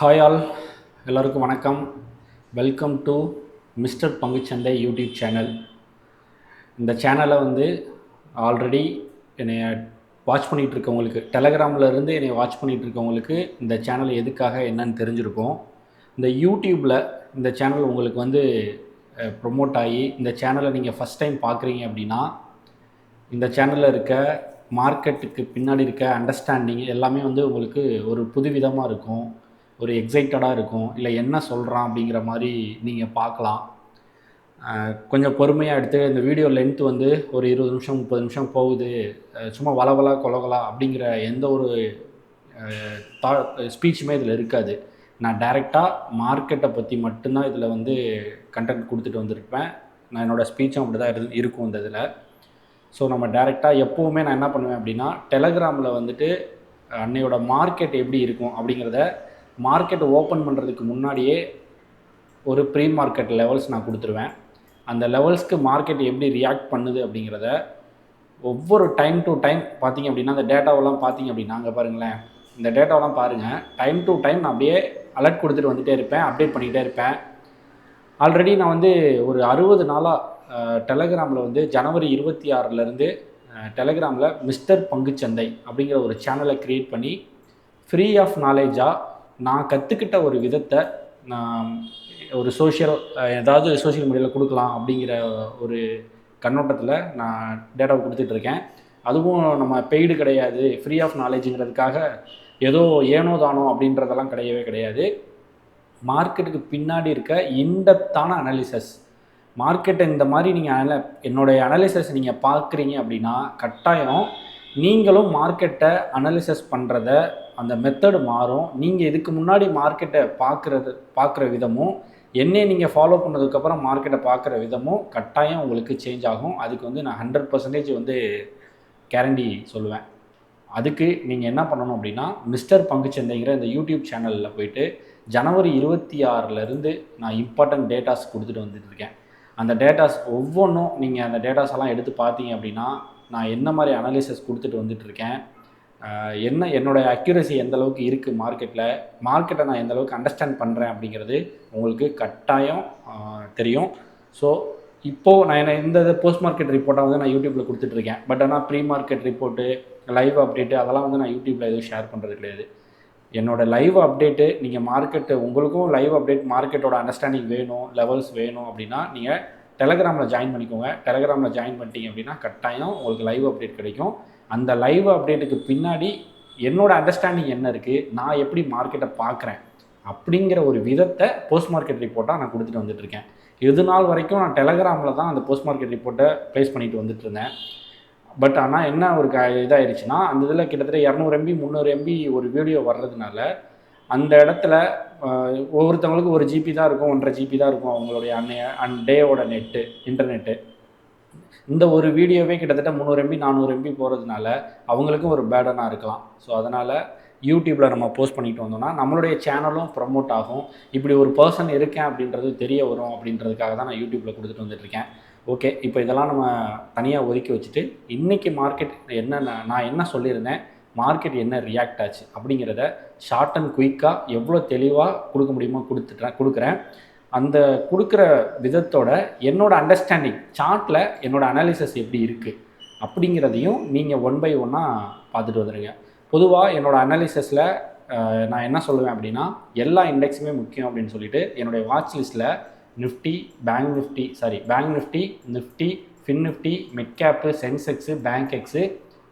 Hi all எல்லோருக்கும் வணக்கம். Welcome to mister பங்குச்சந்தை யூடியூப் சேனல் இந்த சேனலை வந்து ஆல்ரெடி என்னை வாட்ச் பண்ணிகிட்டு இருக்கவங்களுக்கு டெலகிராமில் இருந்து என்னை வாட்ச் பண்ணிகிட்டு இருக்கவங்களுக்கு இந்த சேனல் எதுக்காக என்னன்னு தெரிஞ்சிருக்கும். இந்த யூடியூப்பில் இந்த சேனல் உங்களுக்கு வந்து ப்ரொமோட் ஆகி இந்த சேனலை நீங்கள் ஃபஸ்ட் டைம் பார்க்குறீங்க அப்படின்னா இந்த சேனலில் இருக்க மார்க்கெட்டுக்கு பின்னாடி இருக்க அண்டர்ஸ்டாண்டிங் எல்லாமே வந்து உங்களுக்கு ஒரு புதுவிதமாக இருக்கும். ஒரு எக்ஸைட்டடாக இருக்கும். இல்லை என்ன சொல்கிறான் அப்படிங்கிற மாதிரி நீங்கள் பார்க்கலாம். கொஞ்சம் பொறுமையாக எடுத்து இந்த வீடியோ லென்த் வந்து ஒரு இருபது நிமிஷம் முப்பது நிமிஷம் போகுது. சும்மா வளவலா கொலகலா அப்படிங்கிற எந்த ஒரு தா ஸ்பீச்சுமே இதில் இருக்காது. நான் டைரெக்டாக மார்க்கெட்டை பற்றி மட்டும்தான் இதில் வந்து கண்டென்ட் கொடுத்துட்டு வந்திருப்பேன். நான் என்னோடய ஸ்பீச்சும் அப்படி தான் இரு இருக்கும் இந்த இதில். ஸோ நம்ம டேரெக்டாக எப்போவுமே நான் என்ன பண்ணுவேன் அப்படின்னா டெலகிராமில் வந்துட்டு அன்னையோட மார்க்கெட் எப்படி இருக்கும் அப்படிங்கிறத மார்க்கெட் ஓப்பன் பண்ணுறதுக்கு முன்னாடியே ஒரு ப்ரீ மார்க்கெட் லெவல்ஸ் நான் கொடுத்துருவேன். அந்த லெவல்ஸ்க்கு மார்க்கெட் எப்படி ரியாக்ட் பண்ணுது அப்படிங்கிறத ஒவ்வொரு டைம் டு டைம் பார்த்திங்க அப்படின்னா அந்த டேட்டாவெல்லாம் பார்த்தீங்க அப்படின்னா அங்கே பாருங்களேன். இந்த டேட்டாவெல்லாம் பாருங்கள் டைம் டு டைம் நான் அப்படியே அலர்ட் கொடுத்துட்டு வந்துகிட்டே இருப்பேன் அப்டேட் பண்ணிகிட்டே இருப்பேன். ஆல்ரெடி நான் வந்து ஒரு அறுபது நாளாக டெலகிராமில் வந்து ஜனவரி இருபத்தி ஆறுலேருந்து டெலகிராமில் மிஸ்டர் பங்குச்சந்தை அப்படிங்கிற ஒரு சேனலை க்ரியேட் பண்ணி ஃப்ரீ ஆஃப் நாலேஜாக நான் கற்றுக்கிட்ட ஒரு விதத்தை நான் ஒரு சோஷியல் ஏதாவது சோஷியல் மீடியாவில் கொடுக்கலாம் அப்படிங்கிற ஒரு கண்ணோட்டத்தில் நான் டேட்டாவை கொடுத்துட்ருக்கேன் அதுவும் நம்ம பெய்டு கிடையாது. ஃப்ரீ ஆஃப் நாலேஜுங்கிறதுக்காக ஏதோ ஏனோ தானோ அப்படின்றதெல்லாம் கிடையவே கிடையாது. மார்க்கெட்டுக்கு பின்னாடி இருக்க இன்டெப்த்தான அனாலிசஸ் மார்க்கெட்டை இந்த மாதிரி நீங்கள் அனல என்னுடைய அனாலிசஸ் நீங்கள் பார்க்குறீங்க அப்படின்னா கட்டாயம் நீங்களும் மார்க்கெட்டை அனாலிசஸ் பண்ணுறத அந்த மெத்தடு மாறும். நீங்கள் இதுக்கு முன்னாடி மார்க்கெட்டை பார்க்குறது பார்க்குற விதமும் என்னை நீங்கள் ஃபாலோ பண்ணதுக்கப்புறம் மார்க்கெட்டை பார்க்குற விதமும் கட்டாயம் உங்களுக்கு சேஞ்ச் ஆகும். அதுக்கு வந்து நான் ஹண்ட்ரட் பர்சன்டேஜ் வந்து கேரண்டி சொல்லுவேன். அதுக்கு நீங்கள் என்ன பண்ணணும் அப்படின்னா மிஸ்டர் பங்குச்சந்தைங்கிற இந்த யூடியூப் சேனலில் போயிட்டு ஜனவரி இருபத்தி ஆறுலேருந்து நான் இம்பார்ட்டன்ட் டேட்டாஸ் கொடுத்துட்டு வந்துட்டு இருக்கேன். அந்த டேட்டாஸ் ஒவ்வொன்றும் நீங்கள் அந்த டேட்டாஸ் எல்லாம் எடுத்து பார்த்தீங்க அப்படின்னா நான் என்ன மாதிரி அனாலிசிஸ் கொடுத்துட்டு வந்துட்டுருக்கேன் என்ன என்னோடய அக்யூரசி எந்த அளவுக்கு இருக்குது மார்க்கெட்டில் மார்க்கெட்டை நான் எந்த அளவுக்கு அண்டர்ஸ்டாண்ட் பண்ணுறேன் அப்படிங்கிறது உங்களுக்கு கட்டாயம் தெரியும். ஸோ இப்போது நான் என்ன இந்த போஸ்ட் மார்க்கெட் ரிப்போர்ட்டாக வந்து நான் யூடியூப்பில் கொடுத்துட்ருக்கேன் பட் ஆனால் pre market report live update அதெல்லாம் வந்து நான் யூடியூப்பில் எதுவும் ஷேர் பண்ணுறது கிடையாது. என்னோடய லைவ் அப்டேட்டு நீங்கள் மார்க்கெட்டு உங்களுக்கும் லைவ் அப்டேட் மார்க்கெட்டோட அண்டர்ஸ்டாண்டிங் வேணும் லெவல்ஸ் வேணும் அப்படின்னா நீங்கள் டெலகிராமில் ஜாயின் பண்ணிக்கோங்க. டெலகிராமில் ஜாயின் பண்ணிட்டீங்க அப்படின்னா கட்டாயம் உங்களுக்கு லைவ் அப்டேட் கிடைக்கும். அந்த லைவ் அப்டேட்டுக்கு பின்னாடி என்னோட அண்டர்ஸ்டாண்டிங் என்ன இருக்குது நான் எப்படி மார்க்கெட்டை பார்க்குறேன்? அப்படிங்கிற ஒரு விதத்தை போஸ்ட் மார்க்கெட் ரிப்போர்ட்டாக நான் கொடுத்துட்டு வந்துட்டுருக்கேன் எது இது நாள் வரைக்கும் நான் டெலகிராமில் தான் அந்த போஸ்ட் மார்க்கெட் ரிப்போர்ட்டை ப்ளேஸ் பண்ணிட்டு வந்துட்டு இருந்தேன். பட் ஆனால் என்ன ஒரு க இதாகிடுச்சுன்னா அந்த இதில் கிட்டத்தட்ட இரநூறு எம்பி முந்நூறு எம்பி ஒரு வீடியோ வர்றதுனால அந்த இடத்துல ஒவ்வொருத்தவங்களுக்கும் ஒரு ஜிபி தான் இருக்கும் ஒன்றரை ஜிபி தான் இருக்கும் அவங்களுடைய அன்னைய அன் டேவோட நெட்டு இன்டர்நெட்டு இந்த ஒரு வீடியோவே கிட்டத்தட்ட முந்நூறு எம்பி நானூறு எம்பி போகிறதுனால அவங்களுக்கும் ஒரு பேடனாக இருக்கலாம். ஸோ அதனால் யூடியூப்பில் நம்ம போஸ்ட் பண்ணிட்டு வந்தோம்னா நம்மளுடைய சேனலும் ப்ரமோட் ஆகும். இப்படி ஒரு பர்சன் இருக்கேன் அப்படின்றது தெரிய வரும் அப்படின்றதுக்காக தான் நான் யூடியூப்பில் கொடுத்துட்டு வந்துட்டுருக்கேன் ஓகே இப்போ இதெல்லாம் நம்ம தனியாக ஒதுக்கி வச்சுட்டு இன்றைக்கி மார்க்கெட் என்ன நான் என்ன சொல்லியிருந்தேன்? மார்க்கெட் என்ன ரியாக்ட் ஆச்சு அப்படிங்கிறத ஷார்ட் அண்ட் குயிக்காக எவ்வளோ தெளிவாக கொடுக்க முடியுமோ கொடுத்துட்றேன் கொடுக்குறேன். அந்த கொடுக்குற விதத்தோட என்னோட அண்டர்ஸ்டாண்டிங் சார்ட்டில் என்னோட அனாலிசிஸ் எப்படி இருக்குது அப்படிங்கிறதையும் நீங்கள் ஒன் பை ஒன்னாக பார்த்துட்டு வந்துடுங்க பொதுவாக என்னோட அனாலிசிஸில் நான் என்ன சொல்லுவேன் அப்படின்னா எல்லா இண்டெக்ஸுமே முக்கியம் அப்படின்னு சொல்லிட்டு என்னுடைய வாட்ச் லிஸ்ட்டில் Nifty bank Nifty sorry bank Nifty Nifty fin Nifty mid cap Sensex Bankex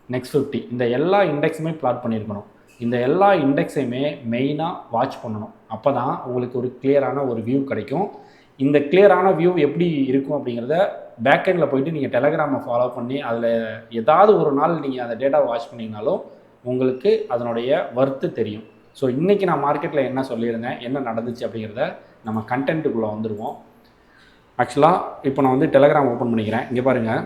next fifty இந்த எல்லா இண்டெக்ஸுமே பிளாட் பண்ணியிருக்கணும். இந்த எல்லா இண்டெக்ஸையுமே மெயினாக வாட்ச் பண்ணணும். அப்போ தான் உங்களுக்கு ஒரு கிளியரான ஒரு வியூ கிடைக்கும். இந்த கிளியரான வியூ எப்படி இருக்கும் அப்படிங்கிறத பேக்கெண்டில் போயிட்டு நீங்கள் டெலகிராமை ஃபாலோ பண்ணி அதில் ஏதாவது ஒரு நாள் நீங்கள் அந்த டேட்டாவை வாட்ச் பண்ணிங்கனாலும் உங்களுக்கு அதனுடைய வர்த்து தெரியும். ஸோ இன்றைக்கி நான் மார்க்கெட்டில் என்ன சொல்லியிருந்தேன் என்ன நடந்துச்சு அப்படிங்கிறத நம்ம கண்டென்ட்டுக்குள்ளே வந்துடுவோம் ஆக்சுவலாக இப்போ நான் வந்து டெலகிராம் ஓப்பன் பண்ணிக்கிறேன். இங்கே பாருங்கள்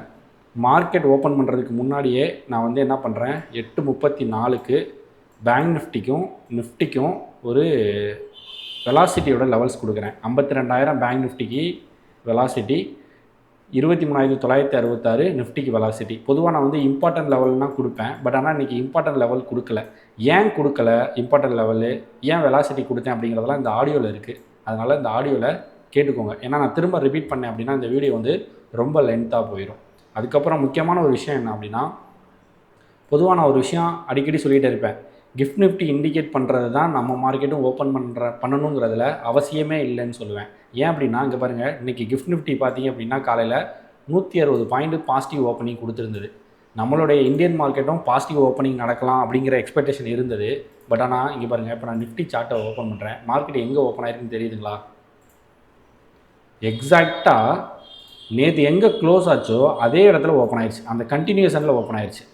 மார்க்கெட் ஓப்பன் பண்ணுறதுக்கு முன்னாடியே நான் வந்து என்ன பண்ணுறேன் எட்டு முப்பத்தி நாலுக்கு பேங்க் நிஃப்டிக்கும் நிஃப்டிக்கும் ஒரு வெலாசிட்டியோட லெவல்ஸ் கொடுக்குறேன். ஐம்பத்தி ரெண்டாயிரம் பேங்க் நிஃப்டிக்கு வெலாசிட்டி இருபத்தி மூணாயிரத்தி தொள்ளாயிரத்தி அறுபத்தாறு நிஃப்டிக்கு வெலாசிட்டி பொதுவாக நான் வந்து இம்பார்ட்டன்ட் லெவல்னா கொடுப்பேன். பட் ஆனால் இன்றைக்கி இம்பார்ட்டன்ட் லெவல் கொடுக்கல. ஏன் கொடுக்கல இம்பார்ட்டன்ட் லெவலு ஏன் வெலாசிட்டி கொடுத்தேன் அப்படிங்கிறதெல்லாம் இந்த ஆடியோவில் இருக்குது அதனால் இந்த ஆடியோவில் கேட்டுக்கோங்க. ஏன்னா நான் திரும்ப ரிப்பீட் பண்ணேன் அப்படின்னா இந்த வீடியோ வந்து ரொம்ப லென்த்தாக போயிடும் அதுக்கப்புறம் முக்கியமான ஒரு விஷயம் என்ன அப்படின்னா பொதுவாக நான் ஒரு விஷயம் அடிக்கடி சொல்லிகிட்டே இருப்பேன். கிஃப்ட் நிஃப்டி இண்டிகேட் பண்ணுறது தான் நம்ம மார்க்கெட்டும் ஓப்பன் பண்ணுற பண்ணணுங்கிறதுல அவசியமே இல்லைன்னு சொல்லுவேன். ஏன் அப்படின்னா இங்கே பாருங்கள் இன்றைக்கி கிஃப்ட் நிஃப்டி பார்த்தீங்க அப்படின்னா காலையில் நூற்றி அறுபது பாயிண்ட் பாசிட்டிவ் ஓப்பனிங் கொடுத்துருந்தது. நம்மளுடைய இந்தியன் மார்க்கெட்டும் பாசிட்டிவ் ஓப்பனிங் நடக்கலாம் அப்படிங்கிற எக்ஸ்பெக்டேஷன் இருந்தது. பட் ஆனால் இங்கே பாருங்கள் இப்போ நான் நிஃப்டி சார்ட்டை ஓப்பன் பண்ணுறேன் மார்க்கெட் எங்கே ஓப்பன் ஆயிருக்குன்னு தெரியுதுங்களா? எக்ஸாக்டாக நேற்று எங்கே க்ளோஸ் ஆச்சோ அதே இடத்துல ஓப்பன் ஆயிடுச்சு அந்த கண்டினியூஷனில் ஓப்பன் ஆயிடுச்சு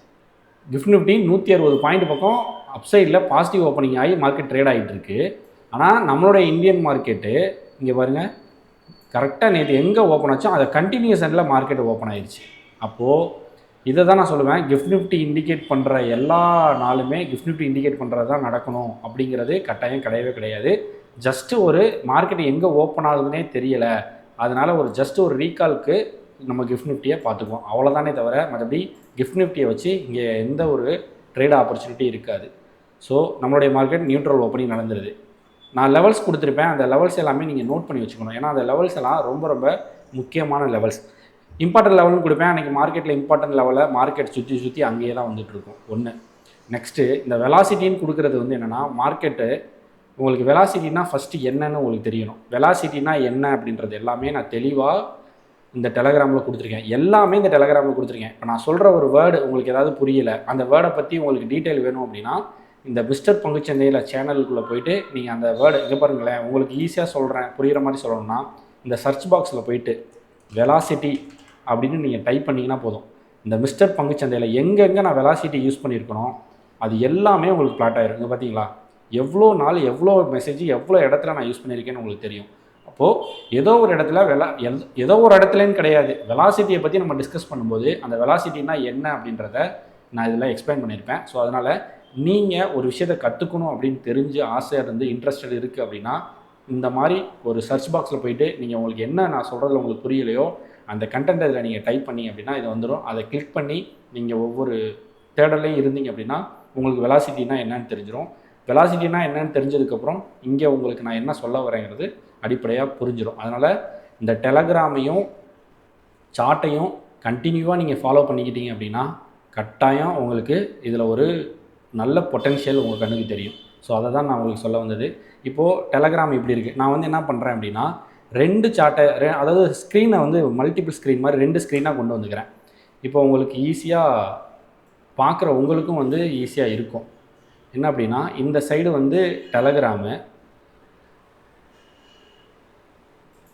கிஃப்ட் நிஃப்டி நூற்றி அறுபது பாயிண்ட் பக்கம் அப்சைடில் பாசிட்டிவ் ஓப்பனிங் ஆகி மார்க்கெட் ட்ரேட் ஆகிட்டு இருக்கு. ஆனால் நம்மளுடைய இந்தியன் மார்க்கெட்டு இங்கே பாருங்கள் கரெக்டாக நேற்று எங்கே ஓப்பன் ஆச்சோ அதை கண்டினியூஷனில் மார்க்கெட் ஓப்பன் ஆயிடுச்சு. அப்போது இதை தான் நான் சொல்லுவேன் கிஃப்ட் நிஃப்டி இண்டிகேட் பண்ணுற எல்லா நாளுமே கிஃப்ட் நிஃப்டி இண்டிகேட் பண்ணுறது தான் நடக்கணும் அப்படிங்கிறது கட்டாயம் கிடையவே கிடையாது. ஜஸ்ட்டு ஒரு மார்க்கெட் எங்கே ஓப்பன் ஆகுதுன்னே தெரியலை. அதனால் ஒரு ஜஸ்ட் ஒரு ரீகால்க்கு நம்ம கிஃப்ட் நிஃப்டியை பார்த்துக்குவோம். அவ்வளோதானே தவிர மற்றபடி கிஃப்ட் நிஃப்டியை வச்சு இங்கே எந்த ஒரு ட்ரேட் ஆப்பர்ச்சுனிட்டி இருக்காது. ஸோ நம்மளுடைய மார்க்கெட் நியூட்ரல் ஓப்பனிங் நடந்துருது. நான் லெவல்ஸ் கொடுத்துருப்பேன். அந்த லெவல்ஸ் எல்லாமே நீங்கள் நோட் பண்ணி வச்சுக்கணும். ஏன்னா அந்த லெவல்ஸ் எல்லாம் ரொம்ப ரொம்ப முக்கியமான லெவல்ஸ் இம்பார்ட்டன்ட் லெவல்னு கொடுப்பேன். அன்றைக்கி மார்க்கெட்டில் இம்பார்ட்டன்ட் லெவலில் மார்க்கெட் சுற்றி சுற்றி அங்கேயே தான் வந்துட்டுருக்கும். ஒன்று நெக்ஸ்ட்டு இந்த வெலாசிட்டின்னு கொடுக்குறது வந்து என்னென்னா மார்க்கெட்டு உங்களுக்கு வெலாசிட்டினா ஃபஸ்ட்டு என்னன்னு உங்களுக்கு தெரியணும். வெலாசிட்டினா என்ன அப்படின்றது எல்லாமே நான் தெளிவாக இந்த டெலகிராமில் கொடுத்துருக்கேன். எல்லாமே இந்த டெலகிராமில் கொடுத்துருக்கேன். இப்போ நான் சொல்கிற ஒரு வேர்டு உங்களுக்கு ஏதாவது புரியல அந்த வேர்டை பற்றி உங்களுக்கு டீட்டெயில் வேணும் அப்படின்னா இந்த மிஸ்டர் பங்குச்சந்தையில் சேனலுக்குள்ளே போயிட்டு நீங்கள் அந்த வேர்டு இங்கே பாருங்களேன் உங்களுக்கு ஈஸியாக சொல்கிறேன் புரிகிற மாதிரி சொல்லணும்னா இந்த சர்ச் பாக்ஸில் போயிட்டு வெலாசிட்டி அப்படின்னு நீங்கள் டைப் பண்ணிங்கன்னா போதும். இந்த மிஸ்டர் பங்குச்சந்தையில் எங்கெங்கே நான் வெலாசிட்டி யூஸ் பண்ணியிருக்கணும் அது எல்லாமே உங்களுக்கு பிளாட் ஆயிரும். இங்கே பார்த்தீங்களா எவ்வளோ நாள் எவ்வளோ மெசேஜ் எவ்வளோ இடத்துல நான் யூஸ் பண்ணியிருக்கேன்னு உங்களுக்கு தெரியும். அப்போது ஏதோ ஒரு இடத்துல வெலா எல் ஏதோ ஒரு இடத்துலன்னு கிடையாது. வெலாசிட்டியை பற்றி நம்ம டிஸ்கஸ் பண்ணும்போது அந்த வெலாசிட்டினா என்ன அப்படின்றத நான் இதில் எக்ஸ்பிளைன் பண்ணியிருப்பேன். ஸோ அதனால் நீங்கள் ஒரு விஷயத்தை கற்றுக்கணும் அப்படின்னு தெரிஞ்சு ஆசையாக இருந்து இன்ட்ரெஸ்டட் இருக்குது அப்படின்னா இந்த மாதிரி ஒரு சர்ச் பாக்ஸில் போயிட்டு நீங்கள் உங்களுக்கு என்ன நான் சொல்கிறதுல உங்களுக்கு புரியலையோ அந்த கண்டென்ட் இதில் நீங்கள் டைப் பண்ணி அப்படின்னா இது வந்துடும் அதை கிளிக் பண்ணி நீங்கள் ஒவ்வொரு தேடலையும் இருந்தீங்க அப்படின்னா உங்களுக்கு வெலாசிட்டினா என்னன்னு தெரிஞ்சிடும் வெலாசிட்டினா என்னன்னு தெரிஞ்சதுக்கப்புறம் இங்கே உங்களுக்கு நான் என்ன சொல்ல வரேங்கிறது அடிப்படையாக புரிஞ்சிடும் அதனால் இந்த டெலகிராமையும் சார்ட்டையும் கண்டினியூவாக நீங்கள் ஃபாலோ பண்ணிக்கிட்டீங்க அப்படின்னா கட்டாயம் உங்களுக்கு இதில் ஒரு நல்ல பொட்டென்ஷியல் உங்கள் கண்ணுக்கு தெரியும். ஸோ அதை தான் நான் உங்களுக்கு சொல்ல வந்தது. இப்போது டெலகிராம் இப்படி இருக்குது நான் வந்து என்ன பண்ணுறேன் அப்படின்னா ரெண்டு சார்ட்டை ரெ அதாவது ஸ்க்ரீனை வந்து மல்டிபிள் ஸ்க்ரீன் மாதிரி ரெண்டு ஸ்க்ரீனாக கொண்டு வந்துக்கிறேன். இப்போ உங்களுக்கு ஈஸியாக பார்க்குற உங்களுக்கும் வந்து ஈஸியாக இருக்கும். என்ன அப்படின்னா இந்த சைடு வந்து டெலகிராமு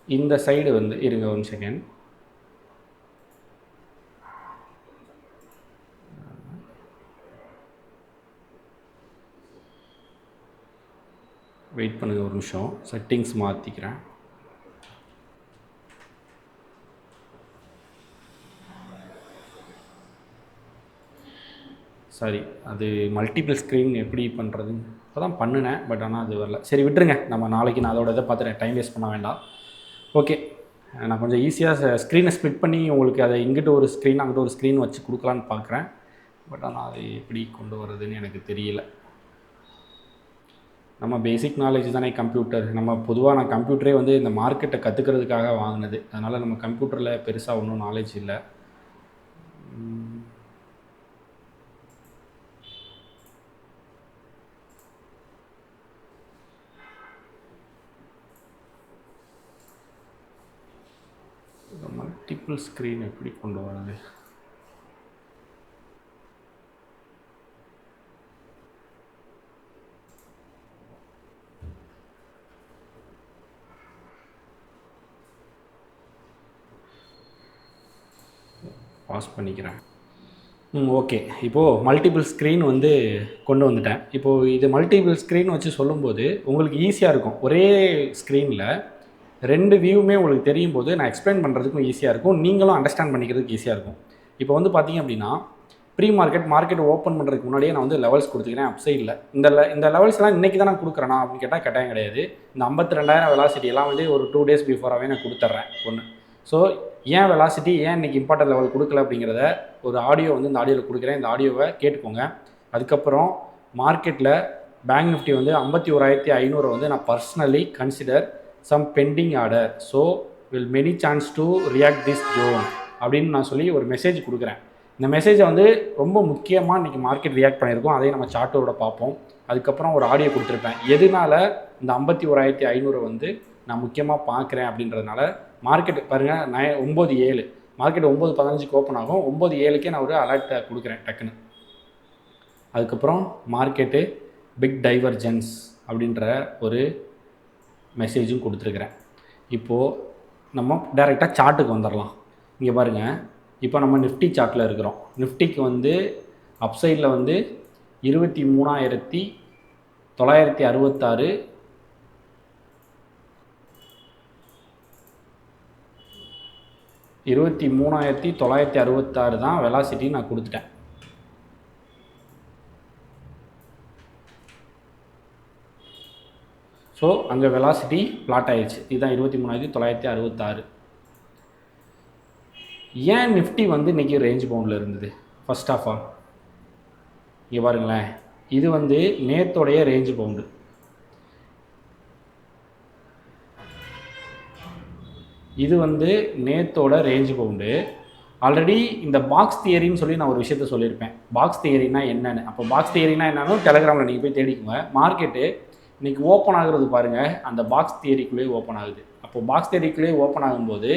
இந்த சைடு வந்து இருங்க ஒன் செகண்ட் வெயிட் பண்ணுங்கள் ஒரு நிமிஷம். செட்டிங்ஸ் மாற்றிக்கிறேன் சாரி அது மல்டிபிள் ஸ்க்ரீன் எப்படி பண்ணுறது இப்போ தான் பண்ணினேன் பட் ஆனால் அது வரல. சரி விட்டுருங்க. நம்ம நாளைக்கு நான் அதோட இதை பார்த்துட்டேன் டைம் வேஸ்ட் பண்ண வேண்டாம். ஓகே. நான் கொஞ்சம் ஈஸியாக ஸ்க்ரீனை ஸ்ப்ளிட் பண்ணி உங்களுக்கு அதை இங்கிட்ட ஒரு ஸ்க்ரீன் அங்கிட்ட ஒரு ஸ்க்ரீன் வச்சு கொடுக்கலான்னு பார்க்குறேன். பட் ஆனால் அதை எப்படி கொண்டு வர்றதுன்னு எனக்கு தெரியல. நம்ம பேசிக் நாலேஜ் தானே கம்ப்யூட்டர் நம்ம பொதுவாக நான் கம்ப்யூட்டரே வந்து இந்த மார்க்கெட்டை கற்றுக்கிறதுக்காக வாங்கினது. அதனால் நம்ம கம்ப்யூட்டரில் பெருசாக ஒன்றும் நாலேஜ் இல்லை. மல்டிபிள் ஸ்க்ரீன் எப்படி கொண்டு வரது பாஸ் பண்ணிக்கிறேன். ம் ஓகே. இப்போது மல்டிபிள் ஸ்க்ரீன் வந்து கொண்டு வந்துட்டேன். இப்போது இது மல்டிபிள் ஸ்க்ரீன் வச்சு சொல்லும்போது உங்களுக்கு ஈஸியாக இருக்கும். ஒரே ஸ்க்ரீனில் ரெண்டு வியூவுமே உங்களுக்கு தெரியும் போது நான் எக்ஸ்பிளைன் பண்ணுறதுக்கும் ஈஸியாக இருக்கும். நீங்களும் அண்டர்ஸ்டாண்ட் பண்ணிக்கிறதுக்கு ஈஸியாக இருக்கும். இப்போ வந்து பார்த்தீங்க அப்படின்னா ப்ரீ மார்க்கெட் மார்க்கெட் ஓப்பன் பண்ணுறதுக்கு முன்னாடியே நான் வந்து லெவல்ஸ் கொடுத்துக்கிறேன். அப்சைடில் இந்த இந்த லெவல்ஸ்லாம் இன்றைக்கி தான் நான் கொடுக்குறேனா அப்படின்னு கேட்டால் கட்டாயம் கிடையாது. இந்த ஐம்பத்தி ரெண்டாயிரம் வெலாசிட்டி எல்லாம் வந்து ஒரு டூ டேஸ் பிஃபோராகவே நான் கொடுத்துட்றேன் ஒன்று ஸோ ஏன் வெலாசிட்டி ஏன் இன்றைக்கி இம்பார்ட்டன்ட் லெவல் கொடுக்கல அப்படிங்கிறத ஒரு ஆடியோ வந்து இந்த ஆடியோவில் கொடுக்குறேன். இந்த ஆடியோவை கேட்டுக்கோங்க. அதுக்கப்புறம் மார்க்கெட்டில் பேங்க் நிஃப்டி வந்து ஐம்பத்தி ஓராயிரத்தி ஐநூறு வந்து நான் personally consider some pending order so will many chance to react this zone அப்படின்னு நான் சொல்லி ஒரு மெசேஜ் கொடுக்குறேன். இந்த மெசேஜை வந்து ரொம்ப முக்கியமாக இன்றைக்கி மார்க்கெட் ரியாக்ட் பண்ணியிருக்கோம். அதையும் நம்ம சார்ட்டோட பார்ப்போம். அதுக்கப்புறம் ஒரு ஆடியோ கொடுத்துருப்பேன். எதனால இந்த ஐம்பத்தி ஓராயிரத்தி ஐநூறு வந்து நான் முக்கியமாக பார்க்குறேன் அப்படின்றதுனால மார்க்கெட் பாருங்கள் நய ஒம்பது ஏழு. மார்க்கெட் ஒம்பது பதினஞ்சுக்கு ஓப்பன் ஆகும். ஒம்பது ஏழுக்கே நான் ஒரு அலர்ட்டை கொடுக்குறேன் டக்குன்னு. அதுக்கப்புறம் மார்க்கெட்டு பிக் டைவர்ஜென்ஸ் அப்படின்ற ஒரு மெசேஜும் கொடுத்துருக்குறேன். இப்போது நம்ம டைரெக்டாக சார்ட்டுக்கு வந்துடலாம் இங்கே பாருங்கள் இப்போ நம்ம நிஃப்டி சார்ட்டில் இருக்கிறோம். நிஃப்டிக்கு வந்து அப்சைடில் வந்து இருபத்தி மூணாயிரத்தி தொள்ளாயிரத்தி அறுபத்தாறு இருபத்தி மூணாயிரத்தி தொள்ளாயிரத்தி அறுபத்தாறு தான் வெலாசிட்டி நான் கொடுத்துட்டேன். ஸோ அங்கே வெலாசிட்டி பிளாட் ஆயிடுச்சு இதுதான் இருபத்தி மூணாயிரத்தி தொள்ளாயிரத்தி அறுபத்தாறு. ஏன் நிஃப்டி வந்து இன்றைக்கி ரேஞ்ச் பவுண்டில் இருந்தது? ஃபஸ்ட் ஆஃப் ஆல் இங்கே பாருங்களேன். இது வந்து நேத்தோடைய ரேஞ்ச் பவுண்டு இது வந்து நேத்தோட ரேஞ்ச் பவுண்டு ஆல்ரெடி இந்த பாக்ஸ் தியரின்னு சொல்லி நான் ஒரு விஷயத்த சொல்லியிருப்பேன். பாக்ஸ் தியரினா என்னென்னு. அப்போ பாக்ஸ் தியரினா என்னன்னு டெலகிராமில் நீங்கள் போய் தேடிக்குங்க. மார்க்கெட்டு இன்றைக்கி ஓப்பன் ஆகுறது பாருங்கள் அந்த பாக்ஸ் தியரிக்குள்ளேயே ஓப்பன் ஆகுது. அப்போது பாக்ஸ் தியரிக்குள்ளேயே ஓப்பன் ஆகும்போது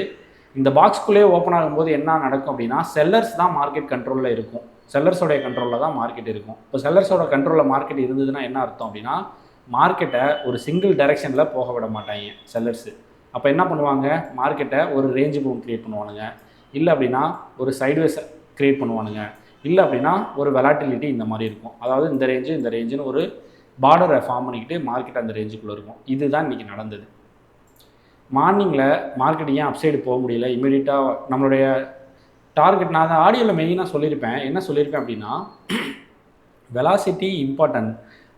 இந்த பாக்ஸ்குள்ளேயே ஓப்பன் ஆகும்போது என்ன நடக்கும் அப்படின்னா செல்லர்ஸ் தான் மார்க்கெட் கண்ட்ரோலில் இருக்கும். செல்லர்ஸோடைய கண்ட்ரோலில் தான் மார்க்கெட் இருக்கும். இப்போ செல்லர்ஸோட கண்ட்ரோலில் மார்க்கெட் இருந்ததுன்னா என்ன அர்த்தம் அப்படின்னா மார்க்கெட்டை ஒரு சிங்கிள் டைரெக்ஷனில் போக விட மாட்டாங்க செல்லர்ஸு அப்போ என்ன பண்ணுவாங்க? மார்க்கெட்டை ஒரு ரேஞ்சு பவுன் க்ரியேட் பண்ணுவானுங்க. இல்லை அப்படின்னா ஒரு சைட்வேஸ் க்ரியேட் பண்ணுவானுங்க. இல்லை அப்படின்னா ஒரு வெலாட்டிலிட்டி இந்த மாதிரி இருக்கும். அதாவது இந்த ரேஞ்சு இந்த ரேஞ்சுன்னு ஒரு பார்டரை ஃபார்ம் பண்ணிக்கிட்டு மார்க்கெட் அந்த ரேஞ்சுக்குள்ளே இருக்கும். இதுதான் இன்றைக்கி நடந்தது. மார்னிங்கில் மார்க்கெட் ஏன் அப்சைடு போக முடியல? இமீடியட்டாக நம்மளுடைய டார்கெட் நான் அதை ஆடியோவில் மெயினாக சொல்லியிருப்பேன். என்ன சொல்லியிருப்பேன் அப்படின்னா வெலாசிட்டி இம்பார்ட்டன்ட்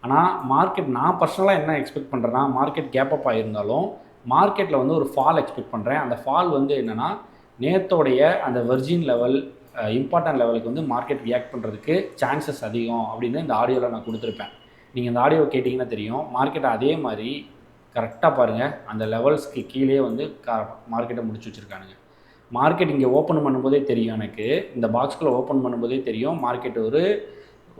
ஆனால் மார்க்கெட் நான் பர்சனலாக என்ன எக்ஸ்பெக்ட் பண்ணுறேன்னா மார்க்கெட் கேப் அப் ஆகியிருந்தாலும் மார்க்கெட்டில் வந்து ஒரு ஃபால் எக்ஸ்பெக்ட் பண்ணுறேன் அந்த ஃபால் வந்து என்னென்னா நேத்தோடைய அந்த வெர்ஜின் லெவல் இம்பார்ட்டன்ட் லெவலுக்கு வந்து மார்க்கெட் ரியாக்ட் பண்ணுறதுக்கு சான்சஸ் அதிகம் அப்படின்னு இந்த ஆடியோவில் நான் கொடுத்துருப்பேன். நீங்கள் இந்த ஆடியோ கேட்டிங்கன்னா தெரியும். மார்க்கெட்டை அதே மாதிரி கரெக்டாக பாருங்கள் அந்த லெவல்ஸ்க்கு கீழே வந்து கா மார்க்கெட்டை முடிச்சு வச்சுருக்கானுங்க. மார்க்கெட் இங்கே ஓப்பன் பண்ணும்போதே தெரியும் எனக்கு. இந்த பாக்ஸ்குள்ளே ஓப்பன் பண்ணும்போதே தெரியும். மார்க்கெட் ஒரு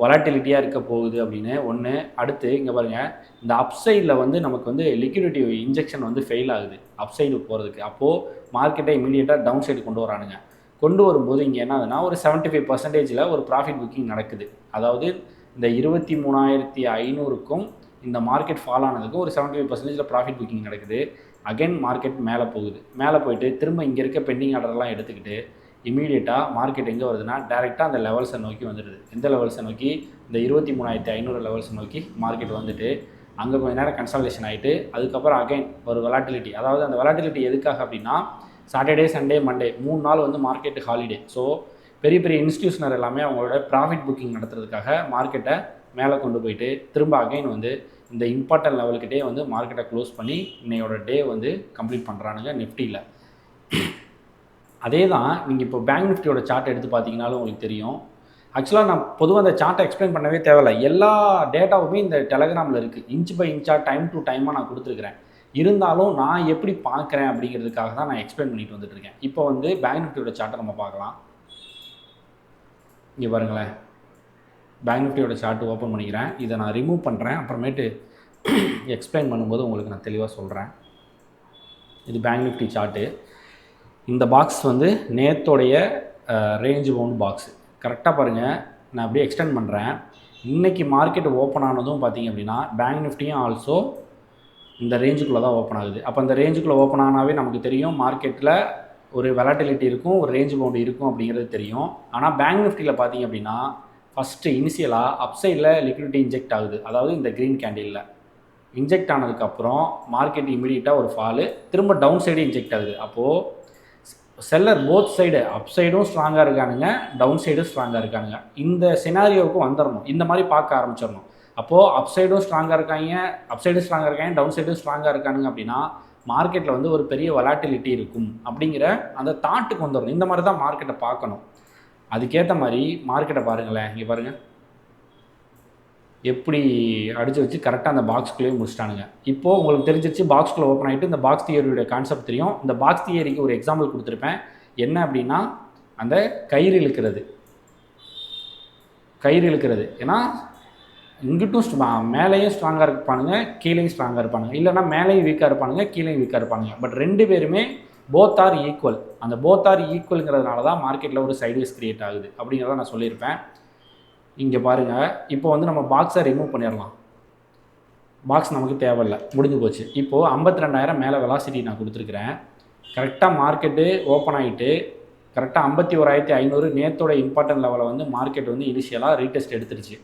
வொலாட்டிலிட்டியாக இருக்க போகுது அப்படின்னு. ஒன்று அடுத்து இங்கே பாருங்கள் இந்த அப்சைடில் வந்து நமக்கு வந்து லிக்விடிட்டி இன்ஜெக்ஷன் வந்து ஃபெயில் ஆகுது. அப்சைடு போகிறதுக்கு அப்போது மார்க்கெட்டை இமீடியட்டாக டவுன் சைடு கொண்டு வரானுங்க. கொண்டு வரும்போது இங்கே என்ன ஆகுதுன்னா ஒரு செவன்ட்டி ஃபைவ் பர்சன்டேஜில் ஒரு ப்ராஃபிட் புக்கிங் நடக்குது. அதாவது இந்த இருபத்தி மூணாயிரத்தி ஐநூறுக்கும் இந்த மார்க்கெட் ஃபால் ஆனதுக்கும் ஒரு செவன்ட்டி ஃபைவ் பர்சன்டேஜில் ப்ராஃபிட் புக்கிங் நடக்குது. அகைன் மார்க்கெட் மேலே போகுது. மேலே போயிட்டு திரும்ப இங்கே இருக்க பெண்டிங் ஆர்டர்லாம் எடுத்துக்கிட்டு இமீடியட்டாக மார்க்கெட் எங்கே வருதுன்னா டேரெக்டாக அந்த லெவல்ஸை நோக்கி வந்துடுது. எந்த லெவல்ஸை நோக்கி? இந்த இருபத்தி மூணாயிரத்தி ஐநூறு லெவல்ஸை நோக்கி மார்க்கெட் வந்துட்டு அங்கே கொஞ்ச நேரம் கன்சல்டேஷன் ஆகிட்டு அதுக்கப்புறம் அகைன் ஒரு வெலாட்டிலிட்டி அதாவது அந்த வெலாட்டிலிட்டி எதுக்காக அப்படின்னா சாட்டர்டே சண்டே மண்டே மூணு நாள் வந்து மார்க்கெட்டு ஹாலிடே ஸோ பெரிய பெரிய இன்ஸ்டியூஷனர் எல்லாமே அவங்களோட ப்ராஃபிட் புக்கிங் நடத்துறதுக்காக மார்க்கெட்டை மேலே கொண்டு போயிட்டு திரும்ப அகைன் வந்து இந்த இம்பார்ட்டன்ட் லெவலுக்கிட்டே வந்து மார்க்கெட்டை க்ளோஸ் பண்ணி இன்னையோட டே வந்து கம்ப்ளீட் பண்ணுறானுங்க நிஃப்டியில் அதே தான் நீங்கள் இப்போ பேங்க் நிஃப்டியோட சார்ட் எடுத்து பார்த்தீங்கனாலும் உங்களுக்கு தெரியும். ஆக்சுவலாக நான் பொதுவாக அந்த சார்ட்டை எக்ஸ்பிளைன் பண்ணவே தேவையில்லை. எல்லா டேட்டாவுமே இந்த டெலகிராமில் இருக்குது இன்ச் பை இன்ச்சாக டைம் டு டைமாக நான் கொடுத்துருக்குறேன். இருந்தாலும் நான் எப்படி பார்க்குறேன் அப்படிங்கிறதுக்காக தான் நான் எக்ஸ்பிளைன் பண்ணிட்டு வந்துட்டுருக்கேன் இப்போ வந்து பேங்க் நிஃப்டியோட சார்ட்டை நம்ம பார்க்கலாம். இங்கே பாருங்களேன். பேங்க் நிஃப்டியோட சார்ட் ஓப்பன் பண்ணிக்கிறேன். இதை நான் ரிமூவ் பண்ணுறேன் அப்புறமேட்டு எக்ஸ்பிளைன் பண்ணும்போது உங்களுக்கு நான் தெளிவாக சொல்கிறேன் இது பேங்க் நிஃப்டி சார்ட்டு இந்த பாக்ஸ் வந்து நேத்தோடைய ரேஞ்ச் பவுண்ட் பாக்ஸு கரெக்டாக பாருங்கள் நான் அப்படியே எக்ஸ்டெண்ட் பண்ணுறேன் இன்றைக்கி மார்க்கெட் ஓப்பன் ஆனதும் பார்த்தீங்க அப்படின்னா பேங்க் நிஃப்டியும் ஆல்சோ இந்த ரேஞ்சுக்குள்ளே தான் ஓப்பன் ஆகுது. அப்போ அந்த ரேஞ்சுக்குள்ளே ஓப்பன் ஆனாவே நமக்கு தெரியும் மார்க்கெட்டில் ஒரு வெலாட்டிலிட்டி இருக்கும் ஒரு ரேஞ்ச் பவுண்டு இருக்கும் அப்படிங்கிறது தெரியும். ஆனால் பேங்க் நிஃப்டியில் பார்த்தீங்க அப்படின்னா ஃபஸ்ட்டு இனிஷியலாக அப்சைடில் லிக்விடிட்டி இன்ஜெக்ட் ஆகுது. அதாவது இந்த க்ரீன் கேண்டிலில் இன்ஜெக்ட் ஆனதுக்கப்புறம் மார்க்கெட் இமீடியட்டாக ஒரு ஃபாலு திரும்ப டவுன் சைடு இன்ஜெக்ட் ஆகுது அப்போது செல்லர் போத் சைடு அப் சைடும் ஸ்ட்ராங்காக இருக்கானுங்க டவுன் சைடும் ஸ்ட்ராங்காக இருக்கானுங்க. இந்த சினாரியோவுக்கும் வந்துடணும் இந்த மாதிரி பார்க்க ஆரம்பிச்சிடணும் அப்போது அப் சைடும் ஸ்ட்ராங்காக இருக்காங்க அப் சைடும் ஸ்ட்ராங்காக இருக்காங்க டவுன் சைடும் ஸ்ட்ராங்காக இருக்கானுங்க அப்படின்னா மார்க்கெட்டில் வந்து ஒரு பெரிய வலாட்டிலிட்டி இருக்கும் அப்படிங்கிற அந்த தாட்டுக்கு வந்துடணும் இந்த மாதிரி தான் மார்க்கெட்டை பார்க்கணும். அதுக்கேற்ற மாதிரி மார்க்கெட்டை பாருங்களேன் இங்கே பாருங்கள் எப்படி அடித்து வச்சு கரெக்டாக அந்த பாக்ஸ்குள்ளேயே முடிச்சிட்டானுங்க. இப்போது உங்களுக்கு தெரிஞ்சிருச்சு பாக்ஸ்குள்ளே ஓப்பன் ஆகிட்டு இந்த பாக்ஸ் தியரியோட கான்செப்ட் தெரியும். இந்த பாக்ஸ் தியரிக்கு ஒரு எக்ஸாம்பிள் கொடுத்துருப்பேன். என்ன அப்படின்னா அந்த கயிறு இழுக்கிறது. கயிறு இழுக்கிறது. ஏன்னா இங்கிட்டும் ஸ்ட்ரா மேலேயும் ஸ்ட்ராங்காக இருப்பானுங்க கீழேயும் ஸ்ட்ராங்காக இருப்பானுங்க. இல்லைனா மேலேயும் வீக்காக இருப்பானுங்க கீழேயும் வீக்காக இருப்பானுங்க. பட் ரெண்டு பேருமே போத் ஆர் ஈக்குவல் அந்த போத் ஆர் ஈக்குவல்ங்கிறதுனால தான் மார்க்கெட்டில் ஒரு சைட்வேஸ் கிரியேட் ஆகுது அப்படிங்கிறத நான் சொல்லியிருப்பேன். இங்கே பாருங்கள் இப்போ வந்து நம்ம பாக்ஸை ரிமூவ் பண்ணிடலாம். பாக்ஸ் நமக்கு தேவையில்லை முடிஞ்சு போச்சு. இப்போது ஐம்பத்தி ரெண்டாயிரம் மேலே வெலாசிட்டி நான் கொடுத்துருக்குறேன். கரெக்டாக மார்க்கெட்டு ஓப்பன் ஆகிட்டு கரெக்டாக ஐம்பத்தி ஓராயிரத்தி ஐநூறு நேத்தோட இம்பார்ட்டன்ட் லெவலில் வந்து மார்க்கெட் வந்து இனிஷியலாக ரீடெஸ்ட் எடுத்துருச்சு.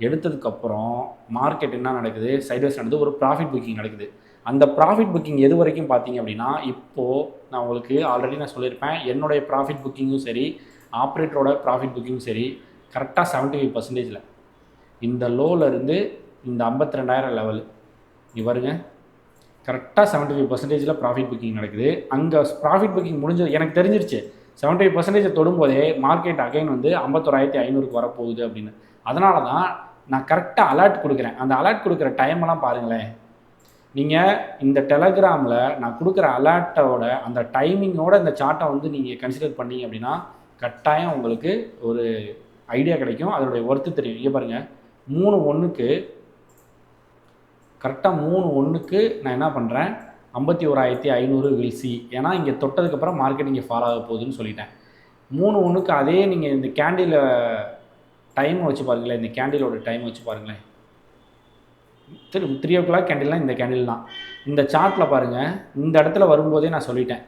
எடுத்ததுக்கப்புறம் மார்க்கெட் என்ன நடக்குது? சைட்வேஸ் நடந்து ஒரு ப்ராஃபிட் புக்கிங் நடக்குது. அந்த ப்ராஃபிட் புக்கிங் எது வரைக்கும் பார்த்தீங்க அப்படின்னா இப்போது நான் உங்களுக்கு ஆல்ரெடி நான் சொல்லியிருப்பேன் என்னுடைய ப்ராஃபிட் புக்கிங்கும் சரி ஆப்ரேட்டரோட ப்ராஃபிட் புக்கிங்கும் சரி கரெக்டாக செவன்ட்டி ஃபைவ் பர்சன்டேஜில் இந்த லோலேருந்து இந்த ஐம்பத்தி ரெண்டாயிரம் லெவல் இவருங்க கரெக்டாக செவன்ட்டி ஃபைவ் பர்சன்டேஜில் ப்ராஃபிட் புக்கிங் நடக்குது. அங்கே ப்ராஃபிட் புக்கிங் முடிஞ்சது எனக்கு தெரிஞ்சிருச்சு. செவன்ட்டி ஃபைவ் பர்சன்டேஜை தொடும்போதே மார்க்கெட் அகைன் வந்து ஐம்பத்தோராயிரத்தி ஐநூறுக்கு வரப்போகுது அப்படின்னு. அதனால தான் நான் கரெக்டாக அலர்ட் கொடுக்குறேன். அந்த அலர்ட் கொடுக்குற டைமெல்லாம் பாருங்களேன். நீங்கள் இந்த டெலகிராமில் நான் கொடுக்குற அலர்ட்டோட அந்த டைமிங்கோட இந்த சார்ட்டை வந்து நீங்கள் கன்சிடர் பண்ணீங்க அப்படின்னா கட்டாயம் உங்களுக்கு ஒரு ஐடியா கிடைக்கும். அதோடைய ஒர்த்து தெரியும். இங்கே பாருங்கள் மூணு ஒன்றுக்கு கரெக்டாக மூணு ஒன்றுக்கு நான் என்ன பண்ணுறேன் ஐம்பத்தி ஓராயிரத்தி ஐநூறு வில்சி ஏன்னா இங்கே தொட்டதுக்கப்புறம் மார்க்கெட் இங்கே ஃபாலோ ஆக போகுதுன்னு சொல்லிட்டேன். மூணு ஒன்றுக்கு அதே நீங்கள் இந்த கேண்டில் டைமை வச்சு பாருங்களேன் இந்த கேண்டிலோட டைம் வச்சு பாருங்களேன். திரு த்ரீ ஓ கிளாக் கேண்டில்னால் இந்த கேண்டில் தான். இந்த சார்ட்டில் பாருங்கள் இந்த இடத்துல வரும்போதே நான் சொல்லிட்டேன்.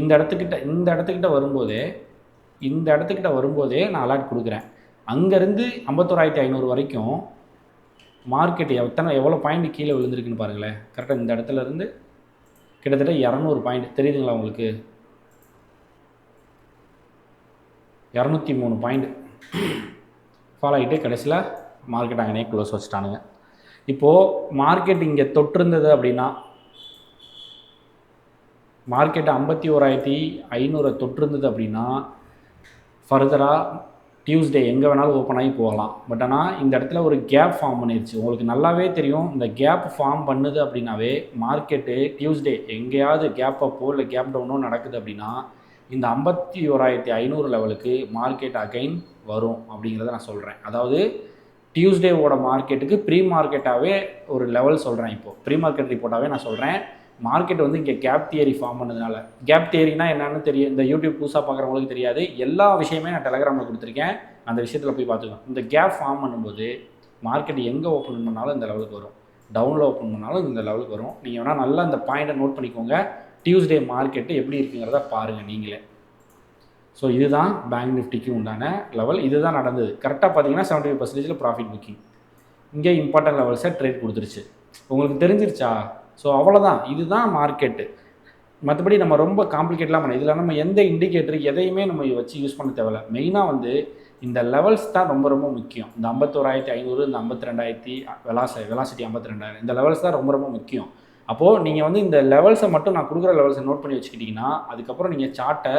இந்த இடத்துக்கிட்ட இந்த இடத்துக்கிட்ட வரும்போதே இந்த இடத்துக்கிட்ட வரும்போதே நான் அலாட் கொடுக்குறேன். அங்கேருந்து ஐம்பத்தோராயிரத்தி ஐநூறு வரைக்கும் மார்க்கெட் எத்தனை எவ்வளோ பாயிண்ட் கீழே விழுந்திருக்குன்னு பாருங்களேன். கரெக்டாக இந்த இடத்துலருந்து கிட்டத்தட்ட இரநூறு பாயிண்ட் தெரியுதுங்களா உங்களுக்கு? இரநூத்தி மூணு பாயிண்ட் ஃபாலோ ஆகிட்டு கடைசியில் மார்க்கெட் அங்கனே க்ளோஸ் வச்சுட்டானுங்க. இப்போது மார்க்கெட் இங்கே தொட்டிருந்தது அப்படின்னா மார்க்கெட் ஐம்பத்தி ஓராயிரத்தி ஐநூறை தொட்டிருந்தது அப்படின்னா ஃபர்தராக டியூஸ்டே எங்கே வேணாலும் ஓப்பன் ஆகி போகலாம். பட் ஆனால் இந்த இடத்துல ஒரு கேப் ஃபார்ம் பண்ணிருச்சு. உங்களுக்கு நல்லாவே தெரியும் இந்த கேப் ஃபார்ம் பண்ணுது அப்படின்னாவே மார்க்கெட்டு டியூஸ்டே எங்கேயாவது கேப் அப்போ இல்லை கேப் டவுனோ நடக்குது அப்படின்னா இந்த ஐம்பத்தி ஓராயிரத்தி ஐநூறு லெவலுக்கு மார்க்கெட் அகைன் வரும் அப்படிங்கிறத நான் சொல்கிறேன் அதாவது டியூஸ்டேவோட மார்க்கெட்டுக்கு ப்ரீ மார்க்கெட்டாகவே ஒரு லெவல் சொல்கிறேன் இப்போது ப்ரீ மார்க்கெட் ரிப்போர்ட்டாகவே நான் சொல்கிறேன் மார்க்கெட் வந்து இங்கே கேப் தியரி ஃபார்ம் பண்ணதுனால. கேப் தியரினா என்னன்னு தெரியும். இந்த யூடியூப் புதுசாக பார்க்குறவங்களுக்கு தெரியாது. எல்லா விஷயமே நான் டெலகிராமில் கொடுத்துருக்கேன். அந்த விஷயத்தில் போய் பார்த்துக்கலாம். இந்த கேப் ஃபார்ம் பண்ணும்போது மார்க்கெட் எங்கே ஓப்பன் பண்ணாலும் இந்த லெவலுக்கு வரும். டவுனில் ஓப்பன் பண்ணாலும் இந்த லெவலுக்கு வரும். நீங்கள் வேணால் நல்லா அந்த பாயிண்ட்டை நோட் பண்ணிக்கோங்க. டியூஸ்டே மார்க்கெட்டு எப்படி இருக்குங்கிறத பாருங்கள் நீங்களே. ஸோ இதுதான் பேங்க் நிஃப்டிக்கு உண்டான லெவல் இதுதான் நடந்தது. கரெக்டாக பார்த்தீங்கன்னா செவன்ட்டி ஃபைவ் பர்சன்டேஜில் ப்ராஃபிட் புக்கிங் இங்கே இம்பார்ட்டன்ட் லெவல்ஸை ட்ரேட் கொடுத்துருச்சு. உங்களுக்கு தெரிஞ்சிருச்சா? ஸோ அவ்வளோதான் இதுதான் மார்க்கெட்டு மற்றபடி நம்ம ரொம்ப காம்ப்ளிகேட்லாம் பண்ண இதில் நம்ம எந்த இண்டிகேட்டர் எதையுமே நம்ம வச்சு யூஸ் பண்ண தேவையில்ல. மெயினாக வந்து இந்த லெவல்ஸ் தான் ரொம்ப ரொம்ப முக்கியம். இந்த ஐம்பத்தோராயிரத்தி ஐநூறு இந்த ஐம்பத்தி ரெண்டாயிரத்தி வெலாச வெலாசிட்டி ஐம்பத்தி ரெண்டாயிரம் இந்த லெவல்ஸ் தான் ரொம்ப ரொம்ப முக்கியம். அப்போது நீங்கள் வந்து இந்த லெவல்ஸை மட்டும் நான் கொடுக்குற லெவல்ஸை நோட் பண்ணி வச்சுக்கிட்டிங்கன்னா அதுக்கப்புறம் நீங்கள் சார்ட்டை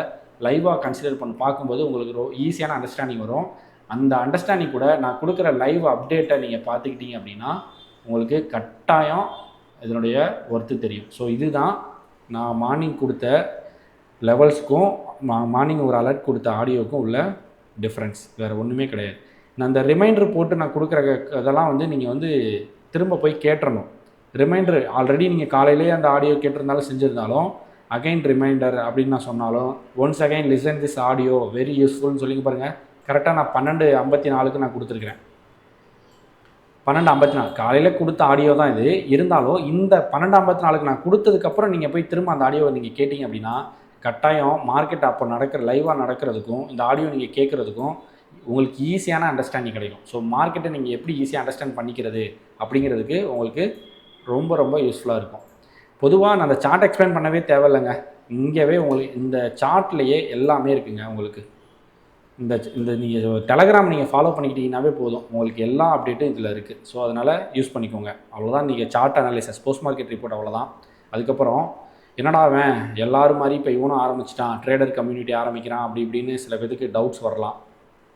லைவாக கன்சிடர் பண்ணி பார்க்கும்போது உங்களுக்கு ரொம்ப ஈஸியான அண்டர்ஸ்டாண்டிங் வரும். அந்த அண்டர்ஸ்டாண்டிங் கூட நான் கொடுக்குற லைவ் அப்டேட்டை நீங்கள் பார்த்துக்கிட்டீங்க அப்படின்னா உங்களுக்கு கட்டாயம் இதனுடைய ஒர்த்து தெரியும். ஸோ இதுதான் நான் மார்னிங் கொடுத்த லெவல்ஸ்க்கும் மார்னிங் ஒரு அலர்ட் கொடுத்த ஆடியோவுக்கும் உள்ள டிஃப்ரென்ஸ் வேறு ஒன்றுமே கிடையாது. நான் அந்த ரிமைண்டர் போட்டு நான் கொடுக்குற இதெல்லாம் வந்து நீங்கள் வந்து திரும்ப போய் கேட்டுறணும். ரிமைண்டர் ஆல்ரெடி நீங்கள் காலையிலேயே அந்த ஆடியோ கேட்டிருந்தாலும் செஞ்சுருந்தாலும் அகைன் ரிமைண்டர் அப்படின்னு நான் சொன்னாலும் once again listen this audio very யூஸ்ஃபுல்னு சொல்லி பாருங்கள் கரெக்டாக நான் பன்னெண்டு ஐம்பத்தி நாலுக்கு நான் கொடுத்துருக்குறேன். பன்னெண்டு ஐம்பத்தி நாலு காலையில் கொடுத்த ஆடியோ தான் இது. இருந்தாலும் இந்த பன்னெண்டு ஐம்பத்தி நாலுக்கு நான் கொடுத்ததுக்கப்புறம் நீங்கள் போய் திரும்ப அந்த ஆடியோவை நீங்கள் கேட்டிங்க அப்படின்னா கட்டாயம் மார்க்கெட் அப்போ நடக்கிற லைவாக நடக்கிறதுக்கும் இந்த ஆடியோ நீங்கள் கேட்குறதுக்கும் உங்களுக்கு ஈஸியான அண்டர்ஸ்டாண்டிங் கிடைக்கும். ஸோ மார்க்கெட்டை நீங்கள் எப்படி ஈஸியாக அண்டர்ஸ்டாண்ட் பண்ணிக்கிறது அப்படிங்கிறதுக்கு உங்களுக்கு ரொம்ப ரொம்ப யூஸ்ஃபுல்லாக இருக்கும். பொதுவாக நான் அந்த சார்ட் எக்ஸ்பிளைன் பண்ணவே தேவையில்லைங்க. இங்கேவே உங்களுக்கு இந்த சார்ட்லேயே எல்லாமே இருக்குங்க உங்களுக்கு. இந்த இந்த நீங்கள் டெலகிராம் நீங்கள் ஃபாலோ பண்ணிக்கிட்டீங்கன்னாவே போதும். உங்களுக்கு எல்லா அப்டேட்டும் இதில் இருக்குது ஸோ அதனால் யூஸ் பண்ணிக்கோங்க. அவ்வளோதான் நீங்கள் chart analysis post market report அவ்வளோதான் அதுக்கப்புறம் என்னடா அவன் எல்லாரும் மாதிரி இப்போ இவனும் ஆரம்பிச்சிட்டான். ட்ரேடர் கம்யூனிட்டி ஆரம்பிக்கிறான். அப்படி இப்படின்னு சில பேருக்கு டவுட்ஸ் வரலாம்.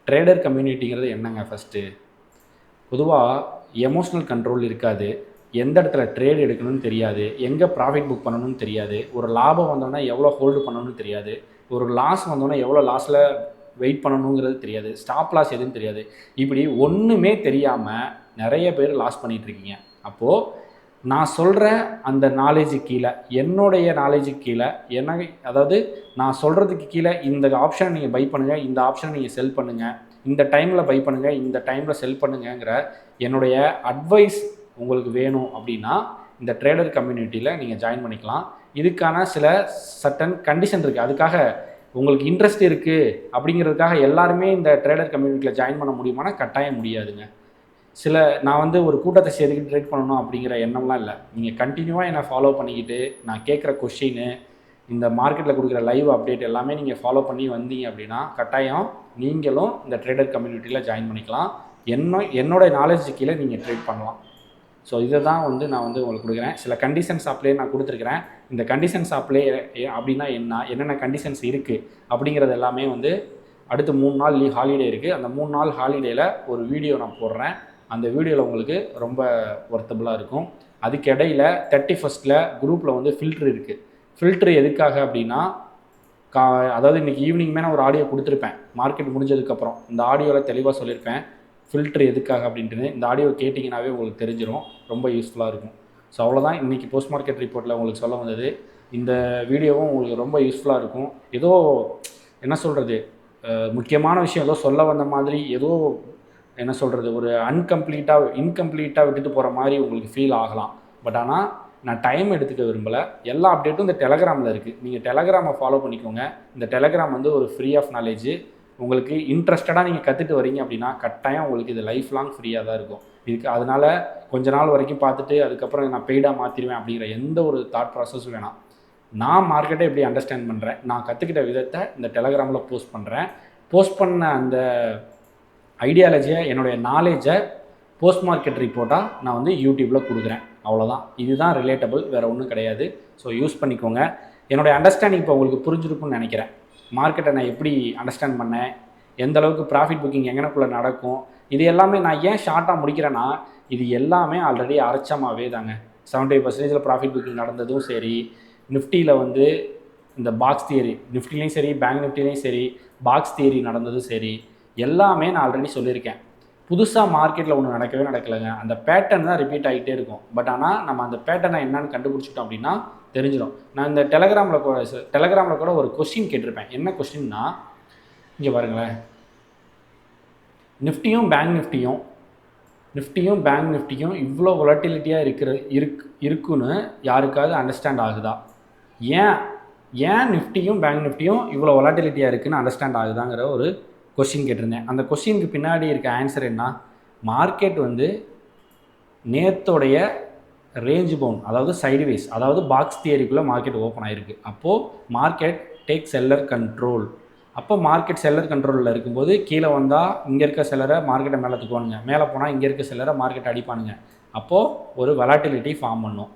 ட்ரேடர் கம்யூனிட்டிங்கிறது என்னங்க ஃபஸ்ட்டு பொதுவாக எமோஷ்னல் கண்ட்ரோல் இருக்காது. எந்த இடத்துல ட்ரேட் எடுக்கணும்னு தெரியாது எங்கே ப்ராஃபிட் புக் பண்ணணும்னு தெரியாது ஒரு லாபம் வந்தோன்னா எவ்வளோ ஹோல்டு பண்ணணும்னு தெரியாது ஒரு லாஸ் வந்தோன்னா எவ்வளோ லாஸில் வெயிட் பண்ணணுங்கிறது தெரியாது ஸ்டாப் லாஸ் எதுவும் தெரியாது. இப்படி ஒன்றுமே தெரியாமல் நிறைய பேர் லாஸ் பண்ணிகிட்டு இருக்கீங்க. அப்போது நான் சொல்கிற அந்த நாலேஜுக்கு கீழே என்னுடைய நாலேஜுக்கு கீழே என்ன அதாவது நான் சொல்கிறதுக்கு கீழே இந்த ஆப்ஷனை நீங்கள் பை பண்ணுங்கள் இந்த ஆப்ஷனை நீங்கள் செல் பண்ணுங்கள் இந்த டைமில் பை பண்ணுங்கள் இந்த டைமில் செல் பண்ணுங்கங்கிற என்னுடைய அட்வைஸ் உங்களுக்கு வேணும் அப்படின்னா இந்த ட்ரேடர் கம்யூனிட்டியில் நீங்கள் ஜாயின் பண்ணிக்கலாம். இதுக்கான சில சட்டன் கண்டிஷன் இருக்குது அதுக்காக உங்களுக்கு இன்ட்ரெஸ்ட் இருக்குது அப்படிங்கிறதுக்காக எல்லாருமே இந்த ட்ரேடர் கம்யூனிட்டியில் ஜாயின் பண்ண முடியுமானா கட்டாயம் முடியாதுங்க. சில நான் வந்து ஒரு கூட்டத்தை சேர்த்துக்கிட்டு ட்ரேட் பண்ணணும் அப்படிங்கிற எண்ணம்லாம் இல்லை. நீங்கள் கண்டினியூவாக என்னை ஃபாலோ பண்ணிக்கிட்டு நான் கேட்குற கொஷின் இந்த மார்க்கெட்டில் கொடுக்குற லைவ் அப்டேட் எல்லாமே நீங்கள் ஃபாலோ பண்ணி வந்தீங்க அப்படின்னா கட்டாயம் நீங்களும் இந்த ட்ரேடர் கம்யூனிட்டியில் ஜாயின் பண்ணிக்கலாம். என்ன என்னோட நாலேஜ் கீழே நீங்கள் ட்ரேட் பண்ணலாம். ஸோ இதை தான் வந்து நான் வந்து உங்களுக்கு கொடுக்குறேன். சில கண்டிஷன்ஸ் அப்ளே நான் கொடுத்துருக்குறேன். இந்த கண்டிஷன்ஸ் அப்ளே அப்படின்னா என்ன? என்னென்ன கண்டிஷன்ஸ் இருக்குது அப்படிங்கிறது எல்லாமே வந்து அடுத்து மூணு நாள் லீவ் ஹாலிடே இருக்குது அந்த மூணு நாள் ஹாலிடேயில் ஒரு வீடியோ நான் போடுறேன். அந்த வீடியோவில் உங்களுக்கு ரொம்ப ஒர்த்தபுளாக இருக்கும். அதுக்கு இடையில தேர்ட்டி ஃபஸ்ட்டில் குரூப்பில் வந்து ஃபில்ட்ரு இருக்குது ஃபில்ட்ரு எதுக்காக அப்படின்னா கா அதாவது இன்றைக்கி ஈவினிங் நான் ஒரு ஆடியோ கொடுத்துருப்பேன். மார்க்கெட் முடிஞ்சதுக்கப்புறம் இந்த ஆடியோவில் தெளிவாக சொல்லியிருப்பேன். ஃபில்ட்ரு எதுக்காக அப்படின்ட்டு இந்த ஆடியோ கேட்டிங்கனாவே உங்களுக்கு தெரிஞ்சிடும் ரொம்ப யூஸ்ஃபுல்லாக இருக்கும். ஸோ அவ்வளோதான் இன்றைக்கி போஸ்ட் மார்க்கெட் ரிப்போர்ட்டில் உங்களுக்கு சொல்ல வந்தது. இந்த வீடியோவும் உங்களுக்கு ரொம்ப யூஸ்ஃபுல்லாக இருக்கும். ஏதோ என்ன சொல்கிறது முக்கியமான விஷயம் ஏதோ சொல்ல வந்த மாதிரி ஏதோ என்ன சொல்கிறது ஒரு அன்கம்ப்ளீட்டாக இன்கம்ப்ளீட்டாக விட்டுட்டு போகிற மாதிரி உங்களுக்கு ஃபீல் ஆகலாம். பட் ஆனால் நான் டைம் எடுத்துக்க விரும்பலை. எல்லா அப்டேட்டும் இந்த டெலகிராமில் இருக்குது நீங்கள் டெலகிராமை ஃபாலோ பண்ணிக்கோங்க. இந்த டெலகிராம் வந்து ஒரு ஃப்ரீ ஆஃப் நாலேஜ் உங்களுக்கு இன்ட்ரெஸ்டடாக நீங்கள் கற்றுட்டு வரீங்க அப்படின்னா கட்டாயம் உங்களுக்கு இது லைஃப் லாங் ஃப்ரீயாக தான் இருக்கும். இதுக்கு அதனால் கொஞ்ச நாள் வரைக்கும் பார்த்துட்டு அதுக்கப்புறம் நான் பெய்டாக மாற்றிடுவேன் அப்படிங்கிற எந்த ஒரு தாட் ப்ராசஸும் வேணாம். நான் மார்க்கெட்டை எப்படி அண்டர்ஸ்டாண்ட் பண்ணுறேன் நான் கற்றுக்கிட்ட விதத்தை இந்த டெலகிராமில் போஸ்ட் பண்ணுறேன் போஸ்ட் பண்ண அந்த ஐடியாலஜியை என்னுடைய நாலேஜை போஸ்ட் மார்க்கெட் ரிப்போர்ட்டாக நான் வந்து யூடியூப்பில் கொடுக்குறேன். அவ்வளோதான் இதுதான் ரிலேட்டபிள் வேறு ஒன்றும் கிடையாது. ஸோ யூஸ் பண்ணிக்கோங்க. என்னுடைய அண்டர்ஸ்டாண்டிங் இப்போ உங்களுக்கு புரிஞ்சிருக்கும்னு நினைக்கிறேன். மார்க்கெட்டை நான் எப்படி அண்டர்ஸ்டாண்ட் பண்ணேன்? எந்த அளவுக்கு ப்ராஃபிட் புக்கிங் எங்கனக்குள்ளே நடக்கும்? இது எல்லாமே நான் ஏன் ஷார்ட்டாக முடிக்கிறேன்னா இது எல்லாமே ஆல்ரெடி அரைச்சமாகவே தாங்க. செவன்டி பர்சன்டேஜில் ப்ராஃபிட் புக்கிங் நடந்ததும் சரி நிஃப்டியில் வந்து இந்த பாக்ஸ் தியரி நிஃப்டிலையும் சரி பேங்க் நிஃப்டிலையும் சரி பாக்ஸ் தியரி நடந்ததும் சரி எல்லாமே நான் ஆல்ரெடி சொல்லியிருக்கேன். புதுசாக மார்க்கெட்டில் ஒன்று நடக்கவே நடக்கலைங்க. அந்த பேட்டர்ன் தான் ரிப்பீட் ஆகிட்டே இருக்கும். பட் ஆனால் நம்ம அந்த பேட்டர்னை என்னன்னு கண்டுபிடிச்சிட்டோம் அப்படின்னா தெரிஞ்சிடும். நான் இந்த டெலகிராமில் கூட டெலகிராமில் கூட ஒரு கொஸ்டின் கேட்டிருப்பேன். என்ன கொஸ்டின்னா இங்கே பாருங்களேன். நிஃப்டியும் பேங்க் நிஃப்டியும் நிஃப்டியும் பேங்க் நிஃப்டியும் இவ்வளோ வொலட்டிலிட்டியாக இருக்கிற இருக் இருக்குன்னு யாருக்காவது அண்டர்ஸ்டாண்ட் ஆகுதா? ஏன் ஏன் நிஃப்டியும் பேங்க் நிஃப்டியும் இவ்வளோ வொலாட்டிலிட்டியாக இருக்குன்னு அண்டர்ஸ்டாண்ட் ஆகுதாங்கிற ஒரு கொஷின் கேட்டிருந்தேன். அந்த கொஷினுக்கு பின்னாடி இருக்க ஆன்சர் என்ன? மார்க்கெட் வந்து நேத்தோடைய ரேஞ்ச் பவுன் அதாவது சைடுவேஸ் அதாவது பாக்ஸ் தியரிக்குள்ளே மார்க்கெட் ஓப்பன் ஆகிருக்கு அப்போது மார்க்கெட் டேக் செல்லர் கண்ட்ரோல் அப்போ மார்க்கெட் செல்லர் கண்ட்ரோலில் இருக்கும்போது கீழே வந்தால் இங்கே இருக்க செல்லரை மார்க்கெட்டை மேலே தூக்குவானுங்க. மேலே போனால் இங்கே இருக்க செல்லரை மார்க்கெட் அடிப்பானுங்க. அப்போது ஒரு வெலாட்டிலிட்டி ஃபார்ம் பண்ணும்.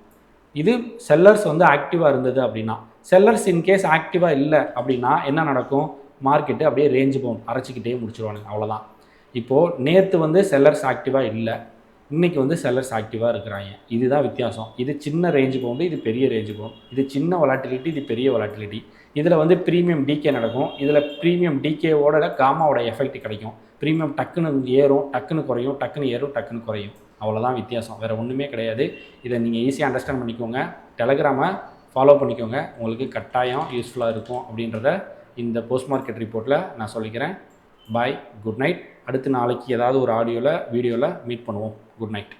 இது செல்லர்ஸ் வந்து ஆக்டிவாக இருந்தது அப்படின்னா செல்லர்ஸ் இன்கேஸ் ஆக்டிவாக இல்லை அப்படின்னா என்ன நடக்கும்? மார்க்கெட்டு அப்படியே ரேஞ்சு போகும். அரைச்சிக்கிட்டே முடிச்சிருவானுங்க. அவ்வளோதான் இப்போது நேற்று வந்து செல்லர்ஸ் ஆக்டிவாக இல்லை. இன்றைக்கி வந்து செல்லர்ஸ் ஆக்டிவாக இருக்கிறாங்க. இதுதான் வித்தியாசம். இது சின்ன ரேஞ்சு பவுண்டு இது பெரிய ரேஞ்சு போகும். இது சின்ன வொலாட்டிலிட்டி இது பெரிய வொலாட்டிலிட்டி இதில் வந்து ப்ரீமியம் டிகே நடக்கும். இதில் ப்ரீமியம் டிகேவோட காமாவோட எஃபெக்ட் கிடைக்கும். ப்ரீமியம் டக்குன்னு ஏறும் டக்குன்னு குறையும் டக்குன்னு ஏறும் டக்குன்னு குறையும். அவ்வளோதான் வித்தியாசம். வேறு ஒன்றுமே கிடையாது. இதை நீங்கள் ஈஸியாக அண்டர்ஸ்டாண்ட் பண்ணிக்கோங்க. டெலகிராமை ஃபாலோ பண்ணிக்கோங்க. உங்களுக்கு கட்டாயம் யூஸ்ஃபுல்லாக இருக்கும் அப்படின்றத இந்த போஸ்ட் மார்க்கெட் ரிப்போர்ட்டில் நான் சொல்லிக்கிறேன். பாய் குட் நைட் அடுத்து நாளைக்கு ஏதாவது ஒரு ஆடியோவில் வீடியோவில் மீட் பண்ணுவோம். Good night